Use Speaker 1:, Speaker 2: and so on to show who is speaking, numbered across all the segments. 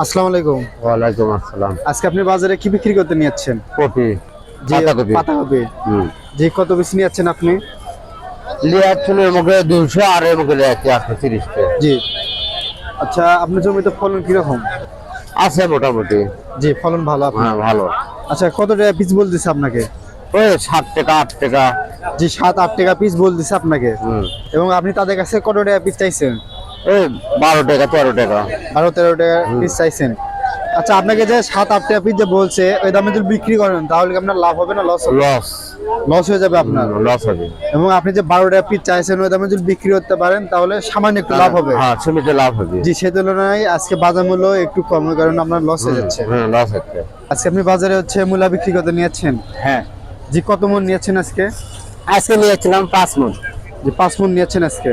Speaker 1: আসসালামু আলাইকুম।
Speaker 2: ওয়ালাইকুম আসসালাম।
Speaker 1: আজকে আপনি বাজারে কি বিক্রি করতে নিয়েছেন?
Speaker 2: কপি।
Speaker 1: জি,
Speaker 2: পাতাকপি।
Speaker 1: পাতাকপি। জি কত বেশি নিয়েছেন আপনি?
Speaker 2: ছিল এর মুখে দুশো আর এর মুখে লিয়ার একশো তিরিশ
Speaker 1: জি। আচ্ছা আপনার জমিতে ফলন কীরকম?
Speaker 2: আছে মোটামুটি।
Speaker 1: জি ফলন ভালো আপনার।
Speaker 2: হ্যাঁ ভালো।
Speaker 1: আচ্ছা কত টাকা পিস বলতেছে আপনাকে?
Speaker 2: ওই সাত টাকা আট টাকা।
Speaker 1: জি সাত আট টাকা পিস বলতেছে আপনাকে। এবং আপনি তাদের কাছে কত টাকা পিস চাইছেন?
Speaker 2: এই বারো টাকা তেরো টাকা।
Speaker 1: বারো তেরো টাকা পিস চাইছেন। আচ্ছা আপনাকে যে সাত আট টাকা পিস যে বলছে ওই দামে যদি বিক্রি করেন তাহলে কি আপনার লাভ হবে না লস
Speaker 2: লস
Speaker 1: লস হয়ে যাবে আপনার?
Speaker 2: লস হবে।
Speaker 1: এবং আপনি যে বারো টাকা পিস চাইছেন ওই দামে যদি বিক্রি করতে পারেন তাহলে সামান্য একটু লাভ হবে।
Speaker 2: হ্যাঁ জমিতে লাভ হবে।
Speaker 1: জি সে তুলনায় আজকে বাজার মূল্য একটু কম কারণ আপনার লস হয়ে যাচ্ছে।
Speaker 2: হ্যাঁ লস হচ্ছে।
Speaker 1: আজকে আপনি বাজারে হচ্ছে মূলা বিক্রি করতে নিয়েছেন?
Speaker 2: হ্যাঁ।
Speaker 1: জি কত মন নিয়েছেন আজকে?
Speaker 2: আজকে নিয়েছিলাম পাঁচ মন।
Speaker 1: যে পাঁচ মন নিয়েছেন আজকে।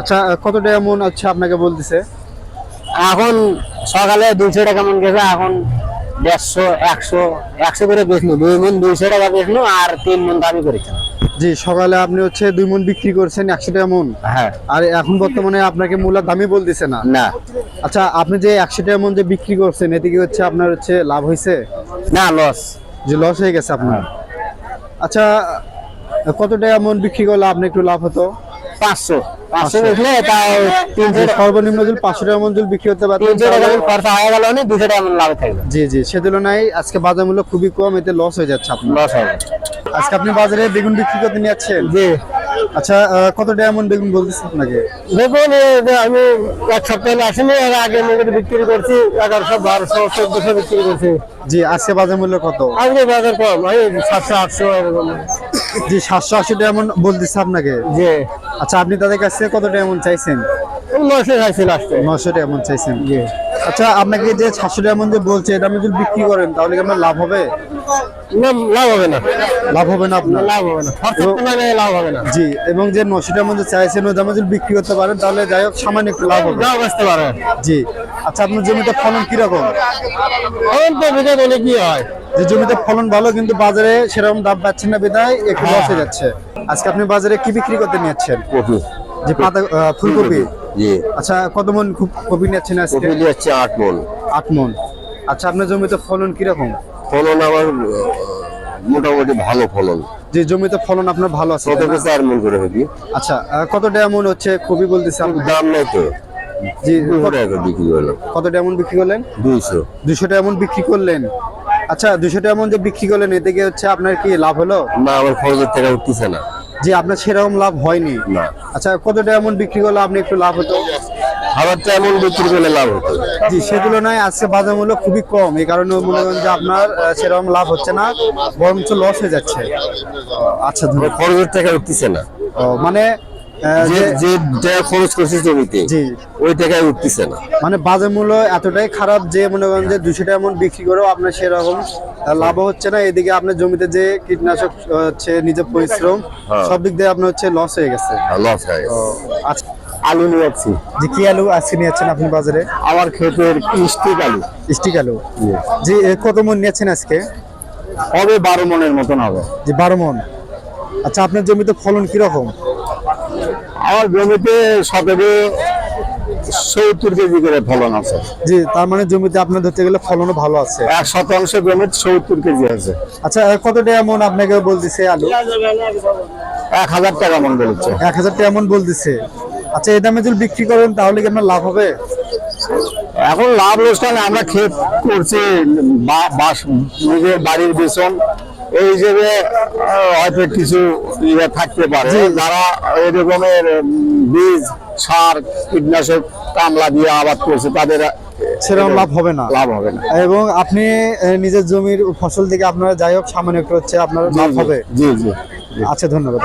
Speaker 1: আচ্ছা কত টাকা মন হচ্ছে আপনাকে বলতেছে?
Speaker 2: এখন সকালে দুশো টাকা মন গেছে এখন দেড়শো একশো একশো করে বেচলো দুই মন দুইশো টাকা বেচলো আর তিন মন দামি করেছিলাম
Speaker 1: জি সকালে আপনি হচ্ছে দুই মন বিক্রি করছেন একশো টাকা মন।
Speaker 2: হ্যাঁ।
Speaker 1: আর এখন বর্তমানে আপনাকে মূলার দামই বলতেছে না।
Speaker 2: না।
Speaker 1: আচ্ছা আপনি যে একশো টাকা মন যে বিক্রি করছেন এতে কি হচ্ছে আপনার হচ্ছে লাভ হয়েছে?
Speaker 2: না লস
Speaker 1: যে লস হয়ে গেছে আপনার। আচ্ছা কত টাকা মন বিক্রি করলে আপনি একটু লাভ হতো?
Speaker 2: পাঁচশো। পাঁচশো বেচলে তাও তিনশো
Speaker 1: সর্বনিম্ন যদি পাঁচশো টাকা মন বিক্রি করতে পারতেন
Speaker 2: তিনশো টাকা খরচা হয়ে গেল না দুশো টাকা লাভ থাকবে।
Speaker 1: জি জি সে তুলনায় আজকে বাজার মূল্য খুবই কম এতে লস হয়ে যাচ্ছে আপনার।
Speaker 2: লস হবে
Speaker 1: আজকে আপনি বাজারে বেগুন বিক্রি করতে নিয়ে যাচ্ছেন?
Speaker 2: জি।
Speaker 1: আচ্ছা কত মন বেগুন বলতেছে আপনাকে?
Speaker 2: যে আমি এক সপ্তাহ আসিনি এর আগে মধ্যে বিক্রি করছি এগারোশো বারোশো চোদ্দশো বিক্রি করছি।
Speaker 1: জি আজকে বাজার মূল্য কত?
Speaker 2: আজকে বাজার কম সাতশো আটশো এরকম।
Speaker 1: জি সাতশো আশি মন বলতেছে আপনাকে।
Speaker 2: জি।
Speaker 1: আচ্ছা আপনি তাদের কাছে কত টাকা মন চাইছেন?
Speaker 2: লাস্টে
Speaker 1: টাকা চাইছেন। আচ্ছা আপনাকে যে সাতশো টাকা যে বলছে এটা আপনি যদি বিক্রি করেন তাহলে কি আপনার লাভ হবে?
Speaker 2: না লাভ হবে না।
Speaker 1: লাভ হবে না আপনার?
Speaker 2: লাভ হবে না। লাভ হবে না।
Speaker 1: জি এবং যে নশো টাকার মধ্যে চাইছেন ওই দামে যদি বিক্রি করতে পারেন তাহলে যাই হোক সামান্য একটু লাভ হবে।
Speaker 2: পারে।
Speaker 1: জি। আচ্ছা আপনার জমিতে ফলন কীরকম?
Speaker 2: তো হলে কি হয়।
Speaker 1: যে জমিতে ফলন ভালো কিন্তু বাজারে সেরকম দাম পাচ্ছেন না বিদায় একটু লস হয়ে যাচ্ছে। আজকে আপনি বাজারে কি বিক্রি করতে নিচ্ছেন
Speaker 2: কপি।
Speaker 1: যে পাতা ফুলকপি?
Speaker 2: জি।
Speaker 1: আচ্ছা কত মন খুব কপি নিচ্ছেন আজকে?
Speaker 2: কপি নিয়ে হচ্ছে আট মন।
Speaker 1: আট মন। আচ্ছা আপনার জমিতে ফলন কীরকম?
Speaker 2: ফলন আমার মোটামুটি ভালো ফলন।
Speaker 1: যে জমিতে ফলন আপনার ভালো আছে না?
Speaker 2: চার মন করে হবি।
Speaker 1: আচ্ছা কত মন হচ্ছে? কপি বলতেছে আপনি?
Speaker 2: দাম নেই তো।
Speaker 1: জি কত-
Speaker 2: টাকা করে বিক্রি করলাম।
Speaker 1: কত টাকা মন বিক্রি করলেন?
Speaker 2: দুইশো।
Speaker 1: দুশো টাকা মন বিক্রি করলেন। আচ্ছা দুশো টাকা মন যে বিক্রি করলেন এতে কি হচ্ছে আপনার কি লাভ হলো?
Speaker 2: না আমার খরচের টাকা উঠতেছে না।
Speaker 1: যে আপনার সেরকম লাভ হয়নি।
Speaker 2: না।
Speaker 1: আচ্ছা কত টাকা মন বিক্রি করলে আপনি একটু লাভ হতো?
Speaker 2: খাবারটা এমন বিক্রি করলে লাভ হতো।
Speaker 1: জি সে তুলনায় আজকে বাজার মূল্য খুবই কম। এই কারণে মনে করেন যে আপনার সেরকম লাভ হচ্ছে না বরঞ্চ লস হয়ে যাচ্ছে। আচ্ছা।
Speaker 2: খরচের টাকা উঠতেছে না।
Speaker 1: মানে
Speaker 2: যে
Speaker 1: যে-
Speaker 2: যে খরচ করছি জমিতে ওই টাকায় উঠতেছে না।
Speaker 1: মানে বাজার মূল্য এতটাই খারাপ যে মনে করেন যে দুশো টাকা মন বিক্রি করেও আপনার সেরকম লাভ হচ্ছে না। এদিকে আপনার জমিতে যে কীটনাশক হচ্ছে নিজের পরিশ্রম
Speaker 2: হ্যাঁ।
Speaker 1: সব দিক দিয়ে আপনার হচ্ছে লস হয়ে গেছে।
Speaker 2: লস হয়ে গেছে।
Speaker 1: আচ্ছা।
Speaker 2: আলু নিয়ে যাচ্ছি।
Speaker 1: যে কি আলু আজকে নিয়েছেন আপনি বাজারে?
Speaker 2: আমার ক্ষেতের মিষ্টি আলু।
Speaker 1: স্টিক আলু? জি। কত মন নিয়েছেন আজকে?
Speaker 2: হবে বারো মনের মতন হবে।
Speaker 1: যে বারো মন। আচ্ছা আপনার জমিতে ফলন কীরকম?
Speaker 2: আমার জমিতে সতেরো সত্তর কেজি করে ফলন আছে।
Speaker 1: জি তার মানে জমিতে আপনার ধরতে গেলে ফলনও ভালো আছে।
Speaker 2: এক শতাংশ জমিতে সত্তর কেজি আছে।
Speaker 1: আচ্ছা কত টাকা মন আপনাকে বলতেছে আলু?
Speaker 2: এক হাজার টাকা মন বলেছে।
Speaker 1: এক হাজার টাকা মন বলতেছে। আচ্ছা এই দামে যদি বিক্রি করেন তাহলে কি আপনার লাভ হবে?
Speaker 2: এখন লাভ লোকসান আমরা ক্ষেত করছি বাস নিজের বাড়ির বেতন এই হিসেবে হয়তো কিছু ইয়ে থাকতে পারে। যারা এই রকমের বীজ সার কীটনাশক কামলা দিয়ে আবাদ করছে তাদের
Speaker 1: সেরকম লাভ হবে না।
Speaker 2: লাভ হবে না।
Speaker 1: এবং আপনি নিজের জমির ফসল থেকে আপনারা যাই হোক সামান্য একটু হচ্ছে আপনার লাভ হবে।
Speaker 2: জি জি।
Speaker 1: আচ্ছা ধন্যবাদ।